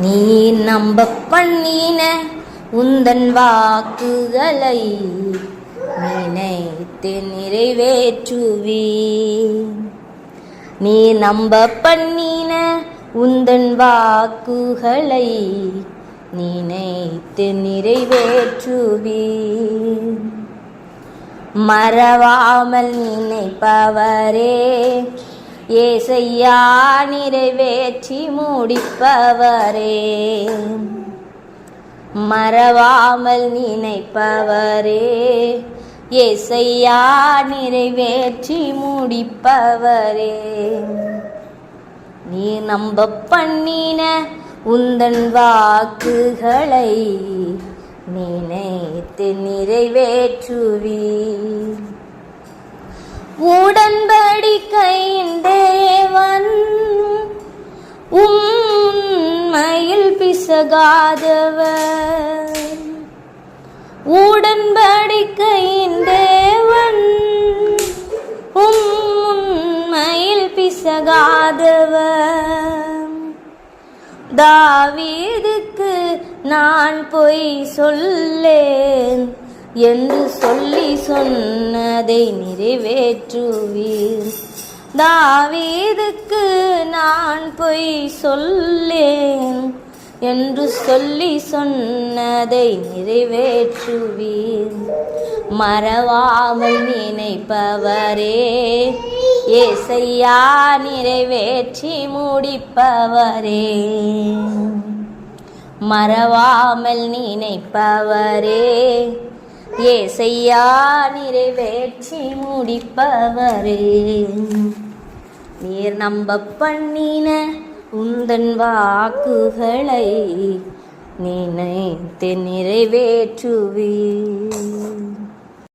நீ நம்ப பண்ணின உந்தன் வாக்குகளை நினைத்து நிறைவேற்றுவி நீ நம்ப பண்ணின உந்தன் வாக்குகளை நினைத்து நிறைவேற்றுவி மறவாமல் நினைப்பவரே ஏசையா நிறைவேற்றி முடிப்பவரே. மறவாமல் நினைப்பவரே. ஏசையா நிறைவேற்றி முடிப்பவரே. நீ நம்ப பண்ணின உந்தன் வாக்குகளை நினைத்து நிறைவேற்றுவி உடன்படிக்கையின் தேவன் உண்மையில் பிசகாதவர். உடன்படிக்கையின் தேவன் உண்மையில் பிசகாதவர். தாவீதுக்கு நான் பொய் சொல்லேன் என்று சொல்லி சொன்னதை நிறைவேற்றுவீர். தாவீதுக்கு நான் பொய் சொல்லேன் என்று சொல்லி சொன்னதை நிறைவேற்றுவீர். மறவாமல் நினைப்பவரே ஏசையா நிறைவேற்றி முடிப்பவரே. மறவாமல் நினைப்பவரே ஏசையா நிறைவேற்றி முடிப்பவரே. நீர் நம்ப பண்ணின உந்தன் வாக்குகளை நினைத்து நிறைவேற்றுவீர்.